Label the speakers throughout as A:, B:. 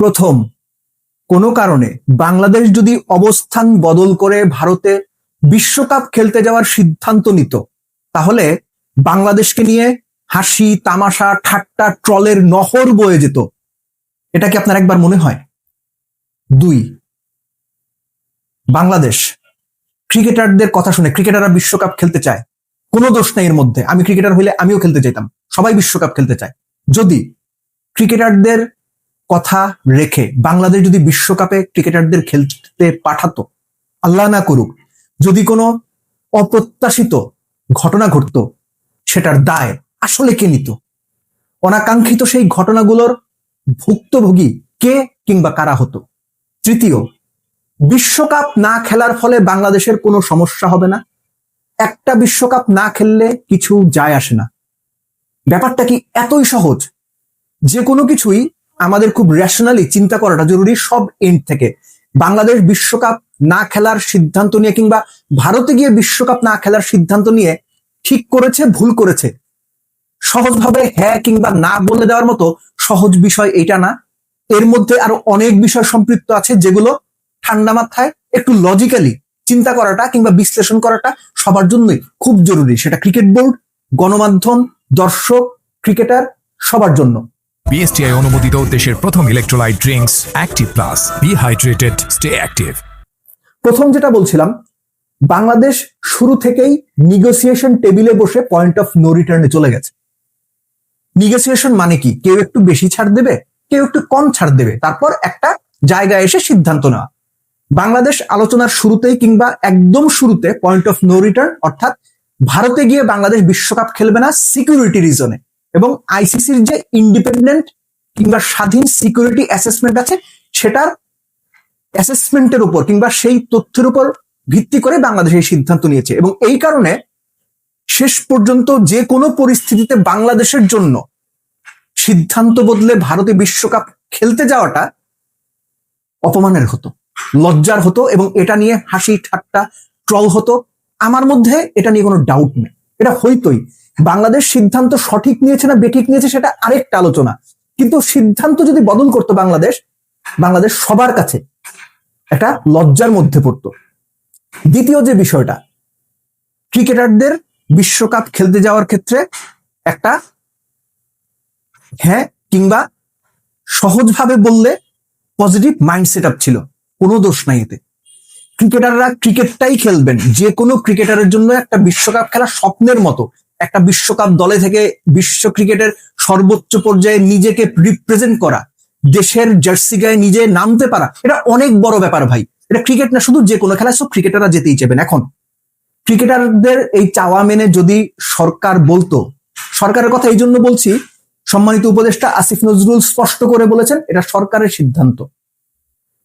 A: প্রথম। কোনো কারণে বাংলাদেশ যদি অবস্থান বদল করে ভারতে বিশ্বকাপ খেলতে যাওয়ার সিদ্ধান্ত নিত, তাহলে বাংলাদেশকে নিয়ে হাসি, তামাশা, ঠাট্টা, ট্রলের নহর বয়ে যেত। এটা কি আপনার একবার মনে হয়? দুই, বাংলাদেশ ক্রিকেটারদের কথা শুনে, ক্রিকেটাররা বিশ্বকাপ খেলতে চায়, কোনো দোষ নেই এর মধ্যে। আমি ক্রিকেটার হইলে আমিও খেলতে চাইতাম, সবাই বিশ্বকাপ খেলতে চায়। যদি ক্রিকেটারদের কথা রেখে বাংলাদেশ যদি বিশ্বকাপে ক্রিকেটারদের খেলতে পাঠাতো, আল্লাহ না করুক, যদি কোনো অপ্রত্যাশিত ঘটনা ঘটতো, সেটার দায় আসলে কে নিত? অনাকাঙ্ক্ষিত সেই ঘটনাগুলোর ভুক্তভোগী কে কিংবা কারা হতো? তৃতীয়, বিশ্বকাপ না খেলার ফলে বাংলাদেশের কোনো সমস্যা হবে না? একটা বিশ্বকাপ না খেললে কিছু যায় আসে না। ব্যাপারটা কি এতই সহজ? যে কোনো কিছুই আমাদের খুব রেশনালি চিন্তা করাটা জরুরি সব এন্ড থেকে। বাংলাদেশ বিশ্বকাপ না খেলার সিদ্ধান্ত নিয়ে কিংবা ভারতে গিয়ে বিশ্বকাপ না খেলার সিদ্ধান্ত নিয়ে ঠিক করেছে, ভুল করেছে, সহজভাবে হ্যাঁ কিংবা না বলে দেওয়ার মতো সহজ বিষয় এটা না। এর মধ্যে আরও অনেক বিষয় সম্পৃক্ত আছে যেগুলো ঠান্ডা মাথায় একটু লজিক্যালি চিন্তা করাটা কিংবা বিশ্লেষণ করাটা সবার জন্যই খুব জরুরি। সেটা ক্রিকেট বোর্ড গণমাধ্যম, দর্শক ক্রিকেটার সবার জন্য।
B: বিএসটিআই অনুমোদিত দেশের প্রথম electrolyte drinks active plus be hydrated stay active
A: প্রথম যেটা বলছিলাম, বাংলাদেশ শুরু থেকেই নিগোসিয়েশন টেবিলে বসে পয়েন্ট অফ নো রিটার্নে চলে গেছে। নিগোসিয়েশন মানে কি? কেউ একটু বেশি ছাড় দেবে, কেউ একটু কম ছাড় দেবে। তারপর একটা জায়গায় এসে সিদ্ধান্ত নেওয়া। বাংলাদেশ আলোচনার শুরুতেই কিংবা একদম শুরুতে পয়েন্ট অফ নো রিটার্ন অর্থাৎ ভারতে গিয়ে বাংলাদেশ বিশ্বকাপ খেলবে না সিকিউরিটি রিজনে এবং আইসিসির যে ইন্ডিপেন্ডেন্ট কিংবা স্বাধীন সিকিউরিটি অ্যাসেসমেন্ট আছে, সেটার অ্যাসেসমেন্টের উপর কিংবা সেই তথ্যের উপর ভিত্তি করে বাংলাদেশ এই সিদ্ধান্ত নিয়েছে। এবং এই কারণে শেষ পর্যন্ত যে কোনো পরিস্থিতিতে বাংলাদেশের জন্য সিদ্ধান্ত বদলে ভারতে বিশ্বকাপ খেলতে যাওয়াটা অপমানের হতো, লজ্জার হতো এবং এটা নিয়ে হাসি ঠাট্টা, ট্রল হতো। আমার মধ্যে এটা নিয়ে কোনো ডাউট নেই। এটা হইতোই। বাংলাদেশ সিদ্ধান্ত সঠিক নিয়েছে না বেঠিক নিয়েছে সেটা আরেকটা আলোচনা। কিন্তু সিদ্ধান্ত যদি বদল করতো বাংলাদেশ বাংলাদেশ সবার কাছে একটা লজ্জার মধ্যে পড়তো। দ্বিতীয় যে বিষয়টা, ক্রিকেটারদের বিশ্বকাপ খেলতে যাওয়ার ক্ষেত্রে একটা হ্যাঁ কিংবা সহজভাবে বললে পজিটিভ মাইন্ড সেট ছিল। কোনো দোষ নাই এতে। ক্রিকেটাররা ক্রিকেটটাই খেলবেন। যে কোনো ক্রিকেটারের জন্য একটা বিশ্বকাপ খেলা স্বপ্নের মতো। একটা বিশ্বকাপ দলে থেকে বিশ্ব ক্রিকেটের সর্বোচ্চ পর্যায়ে নিজেকে রিপ্রেজেন্ট করা, দেশের জার্সি গায়ে নিজে নামতে পারা, এটা অনেক বড় ব্যাপার ভাই। এটা ক্রিকেট না, শুধু যে কোনো খেলায় সব ক্রিকেটাররা যেতেই চাইবেন এখন। ক্রিকেটারদের এই চাওয়া মেনে যদি সরকার বলতো, সরকারের কথা এই জন্য বলছি, সম্মানিত উপদেষ্টা আসিফ নজরুল স্পষ্ট করে বলেছেন, এটা সরকারের সিদ্ধান্ত।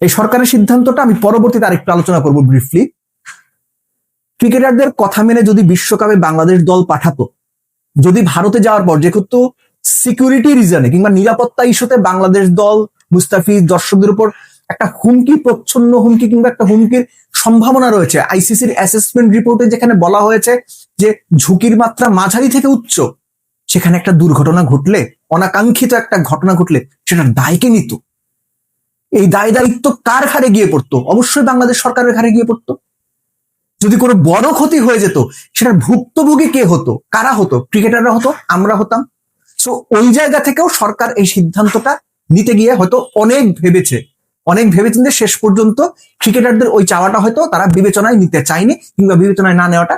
A: এই সরকারের সিদ্ধান্তটা আমি পরবর্তীতে আরেকটু আলোচনা করব ব্রিফলি ক্রিকেটারদের কথা মেনে যদি বিশ্বকাপে বাংলাদেশ দল পাঠাতো, যদি ভারতে যাওয়ার পর, যেহেতু সিকিউরিটি রিজনে কিংবা নিরাপত্তা ইস্যুতে বাংলাদেশ দল, মুস্তাফিজ, দর্শকদের উপর একটা হুমকি, প্রচ্ছন্ন হুমকি কিংবা একটা হুমকির সম্ভাবনা রয়েছে। আইসিসির অ্যাসেসমেন্ট রিপোর্টে যেখানে বলা হয়েছে যে ঝুঁকির মাত্রা মাঝারি থেকে উচ্চ, সেখানে একটা দুর্ঘটনা ঘটলে, অনাকাঙ্ক্ষিত একটা ঘটনা ঘটলে সেটার দায়কে নিত। এই দায় দায়িত্ব কার ঘাড়ে গিয়ে পড়তো? অবশ্যই বাংলাদেশ সরকারের ঘাড়ে গিয়ে পড়তো। যদি কোনো বড় ক্ষতি হয়ে যেত, সেটার ভুক্তভোগী কে হতো? কারা হতো? ক্রিকেটাররা হতো, আমরা হতাম। সো ওই জায়গা থেকেও সরকার এই সিদ্ধান্তটা নিতে গিয়ে হয়তো অনেক ভেবেছে। অনেক ভেবেচিন্তে শেষ পর্যন্ত ক্রিকেটারদের ওই চাওয়াটা হয়তো তারা বিবেচনায় নিতে চায়নি কিংবা বিবেচনায় না নেওয়াটা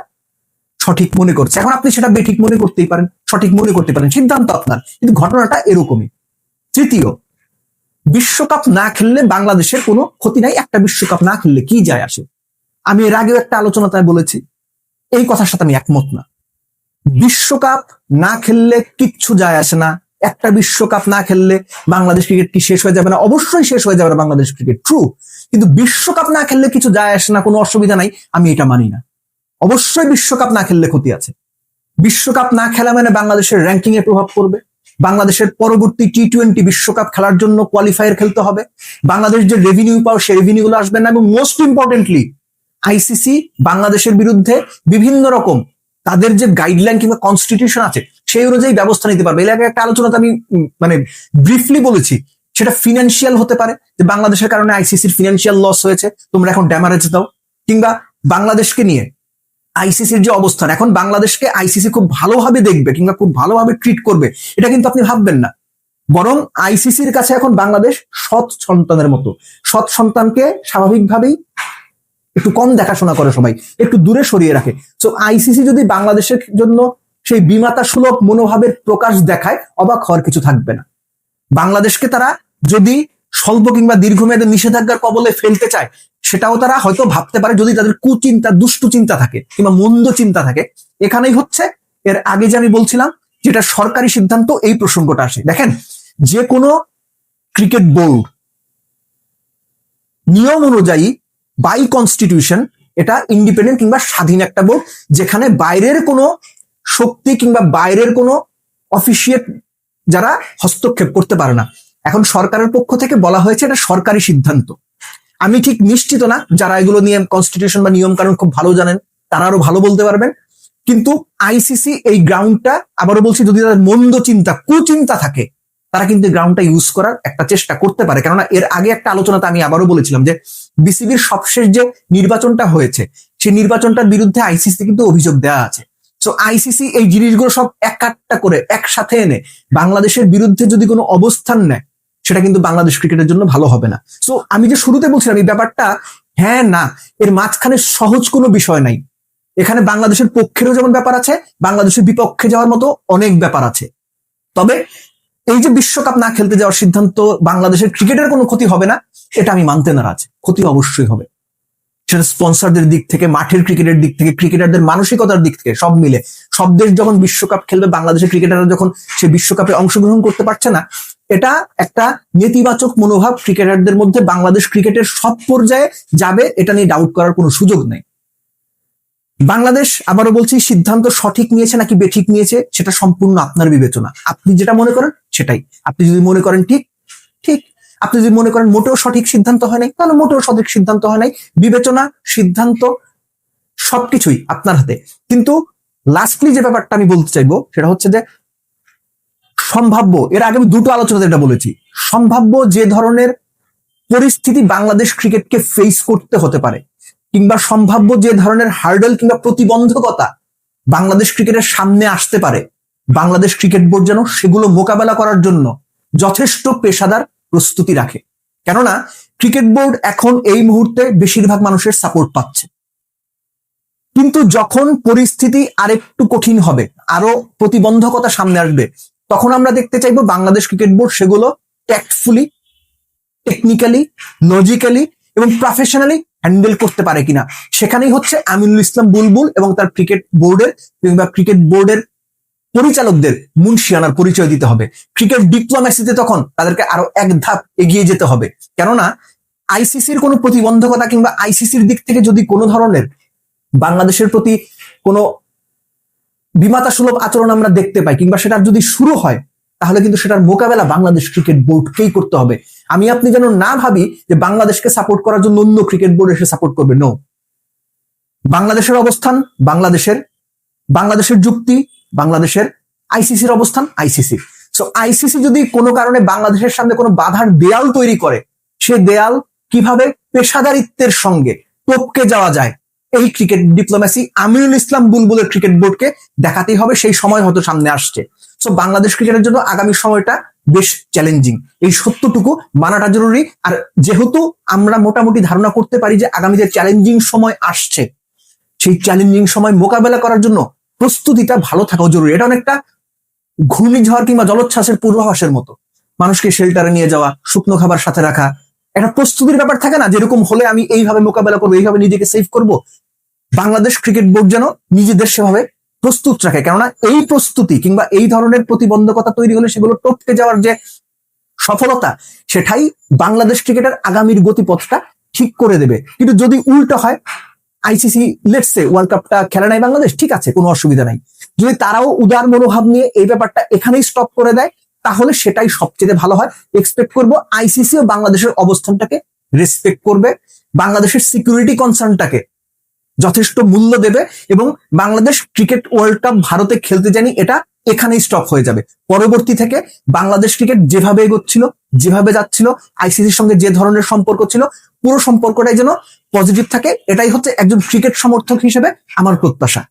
A: সঠিক মনে করছে। এখন আপনি সেটা বেঠিক মনে করতেই পারেন, সঠিক মনে করতে পারেন। সিদ্ধান্ত আপনার, কিন্তু ঘটনাটা এরকমই। তৃতীয়, বিশ্বকাপ না খেললে বাংলাদেশের কোনো ক্ষতি নাই। একটা বিশ্বকাপ না খেললে কি যায় আসে? আমি এর আগেও একটা আলোচনায় বলেছি। এই কথার সাথে আমি একমত না। বিশ্বকাপ না খেললে কিচ্ছু যায় আসে না। একটা বিশ্বকাপ না খেললে বাংলাদেশ ক্রিকেট কি শেষ হয়ে যাবে না? অবশ্যই শেষ হয়ে যাবে না বাংলাদেশ ক্রিকেট ট্রু কিন্তু বিশ্বকাপ না খেললে কিছু যায় আসে না, কোনো অসুবিধা নাই, আমি এটা মানি না। অবশ্যই বিশ্বকাপ না খেললে ক্ষতি আছে। বিশ্বকাপ না খেলা মানে বাংলাদেশের র্যাঙ্কিং এ প্রভাব পড়বে। বাংলাদেশের পরবর্তী টি টোয়েন্টি বিশ্বকাপ খেলার জন্য কোয়ালিফায়ার খেলতে হবে। বাংলাদেশ যে রেভিনিউ পাও সেই রেভিনিউ গুলো আসবে না। এবং মোস্ট ইম্পর্টেন্টলি আইসিসি, বাংলাদেশের বিরুদ্ধে বিভিন্ন রকম তাদের যে গাইডলাইন কিংবা কনস্টিটিউশন আছে, সেই অনুযায়ী ব্যবস্থা নিতে পারবে। আগে একটা আলোচনাতে আমি মানে ব্রিফলি বলেছি, সেটা ফিনান্সিয়াল হতে পারে। যে বাংলাদেশের কারণে আইসিসির ফিনান্সিয়াল লস হয়েছে, তোমরা এখন ড্যামারেজ দাও। কিংবা বাংলাদেশকে নিয়ে আইসিসির যে অবস্থান, এখন বাংলাদেশকে আইসিসি খুব ভালোভাবে দেখবে কিংবা খুব ভালোভাবে ট্রিট করবে, এটা কিন্তু আপনি ভাববেন না। বরং আইসিসির কাছে এখন বাংলাদেশ সৎ সন্তানের মতো। সৎ সন্তানকে স্বাভাবিকভাবেই একটু কম দেখাশোনা করে সবাই, একটু দূরে সরিয়ে রাখে। তো আইসিসি যদি বাংলাদেশের জন্য সেই বিমাতা সুলভ মনোভাবের প্রকাশ দেখায়, অবাক হওয়ার কিছু থাকবে না। বাংলাদেশকে তারা যদি স্বল্প কিংবা দীর্ঘমেয়াদে নিষেধাজ্ঞার কবলে ফেলতে চায়, সেটাও তারা হয়তো ভাবতে পারে যদি তাদের কুচিন্তা, দুষ্টু চিন্তা থাকে কিংবা মন্দ চিন্তা থাকে। এখানেই হচ্ছে, এর আগে যে আমি বলছিলাম, যেটা সরকারি সিদ্ধান্ত, এই প্রসঙ্গটা আসে। দেখেন, যে কোনো ক্রিকেট বোর্ড নিয়ম অনুযায়ী বাই কনস্টিটিউশন এটা ইন্ডিপেন্ডেন্ট কিংবা স্বাধীন একটা বোর্ড যেখানে বাইরের কোনো শক্তি কিংবা বাইরের কোনো অফিসিয়েট যারা হস্তক্ষেপ করতে পারে না। এখন সরকারের পক্ষ থেকে বলা হয়েছে এটা সরকারি সিদ্ধান্ত। আমি ঠিক নিশ্চিত না, যারা এগুলো নিয়ে কনস্টিটিউশন বা নিয়ম কানুন খুব ভালো জানেন, তারা আরও ভালো বলতে পারবেন। কিন্তু আইসিসি এই গ্রাউন্ডটা আবারও বলছি, যদি তাদের মন্দ চিন্তা, কুচিন্তা থাকে তারা কিন্তু গ্রাউন্ডটা ইউজ করার একটা চেষ্টা করতে পারে। কেননা এর আগে একটা আলোচনাতে আমি আবারও বলেছিলাম যে বিসিবির সবশেষ যে নির্বাচনটা হয়েছে, সেই নির্বাচনটার বিরুদ্ধে আইসিসি কিন্তু অভিযোগ দেওয়া আছে। তো আইসিসি এই জিনিসগুলো সব এক আটটা করে একসাথে এনে বাংলাদেশের বিরুদ্ধে যদি কোনো অবস্থান নেয়, সেটা কিন্তু বাংলাদেশ ক্রিকেটের জন্য ভালো হবে না। সো আমি যে শুরুতে বলছিলাম এই ব্যাপারটা হ্যাঁ না, এর মাঝখানে সহজ কোনো বিষয় নাই। এখানে বাংলাদেশের পক্ষেরও যেমন ব্যাপার আছে, বাংলাদেশের বিপক্ষে যাওয়ার মতো অনেক ব্যাপার আছে। তবে এই যে বিশ্বকাপ না খেলতে যাওয়ার সিদ্ধান্ত বাংলাদেশের ক্রিকেটের কোনো ক্ষতি হবে না, এটা আমি মানতে নারাজ। ক্ষতি অবশ্যই হবে। সেটা স্পন্সরদের দিক থেকে, মাঠের ক্রিকেটের দিক থেকে, ক্রিকেটারদের মানসিকতার দিক থেকে সব মিলে। সব দেশ যখন বিশ্বকাপ খেলবে, বাংলাদেশের ক্রিকেটাররা যখন সে বিশ্বকাপে অংশগ্রহণ করতে পারছে না, এটা একটা নেতিবাচক মনোভাব ক্রিকেটারদের মধ্যে বাংলাদেশ ক্রিকেটের সব পর্যায়ে যাবে, এটা নিয়ে ডাউট করার কোনো সুযোগ নেই। বাংলাদেশ, আবারও বলছি, সিদ্ধান্ত সঠিক নিয়েছে নাকি বেঠিক নিয়েছে, সেটা সম্পূর্ণ আপনার বিবেচনা। আপনি যেটা মনে করেন, সেটাই। আপনি যদি মনে করেন ঠিক ঠিক। আপনি যদি মনে করেন মোটেও সঠিক সিদ্ধান্ত হয় নাই, তাহলে মোটেও সঠিক সিদ্ধান্ত হয় নাই। বিবেচনা, সিদ্ধান্ত, সবকিছুই আপনার হাতে। কিন্তু লাস্টলি যে ব্যাপারটা আমি বলতে চাইব, সেটা হচ্ছে যে সম্ভাব্য, এর আগে আমি দুটো আলোচনাতে এটা বলেছি। সম্ভাব্য যে ধরনের পরিস্থিতি বাংলাদেশ ক্রিকেটকে ফেস করতে হতে পারে কিংবা সম্ভাব্য যে ধরনের হার্ডেল কিংবা প্রতিবন্ধকতা বাংলাদেশ ক্রিকেটের সামনে আসতে পারে, বাংলাদেশ ক্রিকেট বোর্ড যেন সেগুলো মোকাবেলা করার জন্য যথেষ্ট পেশাদার প্রস্তুতি রাখে। কেননা, ক্রিকেট বোর্ড এখন এই মুহূর্তে বেশিরভাগ মানুষের সাপোর্ট পাচ্ছে। কিন্তু যখন পরিস্থিতি আরেকটু কঠিন হবে, আরও প্রতিবন্ধকতা সামনে আসবে, তখন আমরা দেখতে চাইব বাংলাদেশ ক্রিকেট বোর্ড সেগুলো ট্যাক্টফুলি টেকনিক্যালি লজিক্যালি এবং প্রফেশনালি হ্যান্ডেল করতে পারে কিনা। সেখানেই হচ্ছে আমিনুল ইসলাম বুলবুল এবং তার ক্রিকেট বোর্ডের কিংবা ক্রিকেট বোর্ডের পরিচালকদের মুন্সিয়ানার পরিচয় দিতে হবে। ক্রিকেট ডিপ্লোম্যাসিতে তখন তাদেরকে আরও এক ধাপ এগিয়ে যেতে হবে। কেননা, আইসিসির কোনো প্রতিবন্ধকতা কিংবা আইসিসির দিক থেকে যদি কোনো ধরনের বাংলাদেশের প্রতি কোনো বিমাতা সুলভ আচরণ আমরা দেখতে পাই কিংবা সেটার যদি শুরু হয় তাহলে কিন্তু সেটার মোকাবেলা বাংলাদেশ ক্রিকেট বোর্ডকেই করতে হবে? আমি আপনি যেন না ভাবি যে বাংলাদেশকে সাপোর্ট করার জন্য অন্য ক্রিকেট বোর্ড এসে সাপোর্ট করবে। নো বাংলাদেশের অবস্থান, বাংলাদেশের বাংলাদেশের যুক্তি, বাংলাদেশের আইসিসির অবস্থান আইসিসি সো আইসিসি যদি কোনো কারণে বাংলাদেশের সামনে কোনো বাধার দেয়াল তৈরি করে, সে দেয়াল কীভাবে পেশাদারিত্বের সঙ্গে টপকে যাওয়া যায়? এই ক্রিকেট ডিপ্লোম্যাসি আমিনুল ইসলাম বুলবুলের ক্রিকেট বোর্ডকে দেখাতেই হবে, সেই সময় হয়তো সামনে আসছে। সো বাংলাদেশ ক্রিকেটের জন্য আগামী সময়টা বেশ চ্যালেঞ্জিং এই সত্যটুকু মানাটা জরুরি। আর যেহেতু আমরা মোটামুটি ধারণা করতে পারি যে আগামী যে চ্যালেঞ্জিং সময় আসছে, সেই চ্যালেঞ্জিং সময় মোকাবেলা করার জন্য প্রস্তুতিটা ভালো থাকাও জরুরি। এটা অনেকটা ঘূর্ণিঝড় কিংবা জলোচ্ছ্বাসের পূর্বাভাসের মতো। মানুষকে শেল্টারে নিয়ে যাওয়া, শুকনো খাবার সাথে রাখা, একটা প্রস্তুতির ব্যাপার থাকে না, যেরকম হলে আমি এইভাবে মোকাবেলা করব, এইভাবে নিজেকে সেভ করব। বাংলাদেশ ক্রিকেট বোর্ড যেন নিজেদের সেভাবে প্রস্তুত রাখে। কেননা এই প্রস্তুতি কিংবা এই ধরনের প্রতিবন্ধকতা তৈরি হলে সেগুলো টপকে যাওয়ার যে সফলতা, সেটাই বাংলাদেশ ক্রিকেটের আগামীর গতিপথটা ঠিক করে দেবে। কিন্তু যদি উল্টো হয় আইসিসি লেটসে ওয়ার্ল্ড কাপটা খেলে নাই বাংলাদেশ, ঠিক আছে, কোনো অসুবিধা নাই। যদি তারাও উদার মনোভাব নিয়ে এই ব্যাপারটা এখানেই স্টপ করে দেয়, তাহলে সেটাই সবচেয়ে ভালো হয়। এক্সপেক্ট করব আইসিসি ও বাংলাদেশের অবস্থানটাকে রেসপেক্ট করবে, বাংলাদেশের সিকিউরিটি কনসার্নটাকে যথেষ্ট মূল্য দেবে এবং বাংলাদেশ ক্রিকেট ওয়ার্ল্ড কাপ ভারতে খেলতে জানি এটা এখানেই স্টপ হয়ে যাবে। পরবর্তী থেকে বাংলাদেশ ক্রিকেট যেভাবে এগোচ্ছিল, যেভাবে যাচ্ছিল আইসিসির সঙ্গে যে ধরনের সম্পর্ক ছিল, পুরো সম্পর্কটাই যেন পজিটিভ থাকে, এটাই হচ্ছে একজন ক্রিকেট সমর্থক হিসেবে আমার প্রত্যাশা।